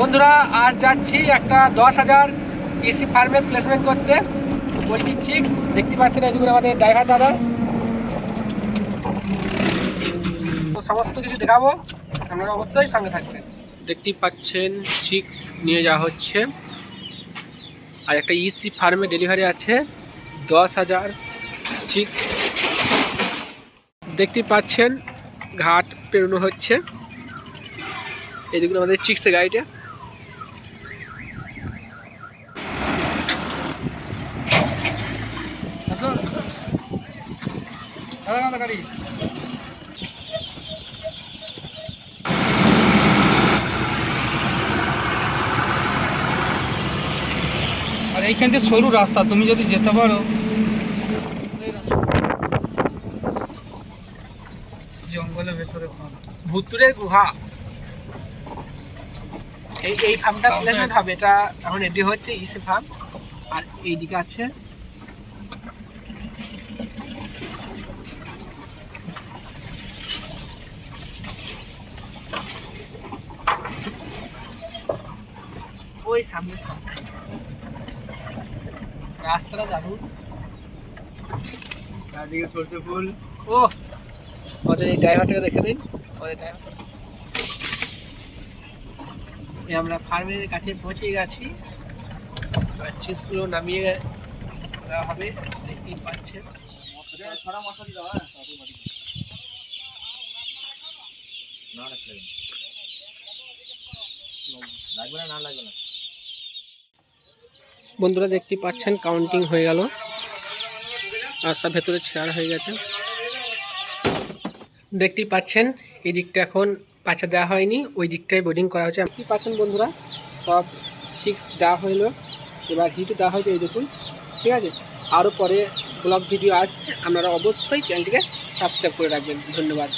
বন্ধুরা, আজ যাচ্ছি একটা দশ হাজার ইসি ফার্মে প্লেসমেন্ট করতে। পোলট্রি চিক্স দেখতে পাচ্ছেন এদিকে আমাদের ড্রাইভার দাদা। সমস্ত কিছু দেখাবো, আপনারা অবশ্যই সঙ্গে থাকবেন। দেখতে পাচ্ছেন চিক্স নিয়ে যাওয়া হচ্ছে। আর একটা ইসি ফার্মে ডেলিভারি আছে, দশ হাজার চিক্স দেখতে পাচ্ছেন, ঘাট পেরোনো হচ্ছে। এদিকে আমাদের চিক্সের গাড়িটা আসুন দাদা দাদা গাড়ি। আর থেকে সরু রাস্তা তুমি যদি যেতে পারো। জঙ্গলের ভেতরে। ভুতুরের গুহা। এই এই ফার্মটা প্লেসমেন্ট হবে এটা এখন রেডি হচ্ছে ইসে ফার্ম আর এইদিকে আছে ওই সামনে রাস্তাটা দারুণ। চারদিকে সর্ষে ফুল। ও আমাদের এই ড্রাইভারটাকে দেখে দিন। আমাদের ড্রাইভার আমরা ফার্মের কাছে পৌঁছে গেছি। চিজগুলো নামিয়ে দেওয়া হবে। দেখতেই পাচ্ছেন। বন্ধুরা দেখতে পাচ্ছেন কাউন্টিং হয়ে গেল। আর সব ভেতরে ছেঁড়া হয়ে গেছে। দেখতেই পাচ্ছেন এই দিকটা এখন পাচা দেওয়া হয়নি, ওই দিকটায় বোর্ডিং করা হচ্ছে দেখতেই পাচ্ছেন বন্ধুরা, সব চিক্স দেওয়া হলো এবার হিটও দেওয়া হয়েছে, এই দেখুন, ঠিক আছে? আরও পরে ব্লগ ভিডিও আসবে, আপনারা অবশ্যই চ্যানেলটিকে সাবস্ক্রাইব করে রাখবেন। ধন্যবাদ।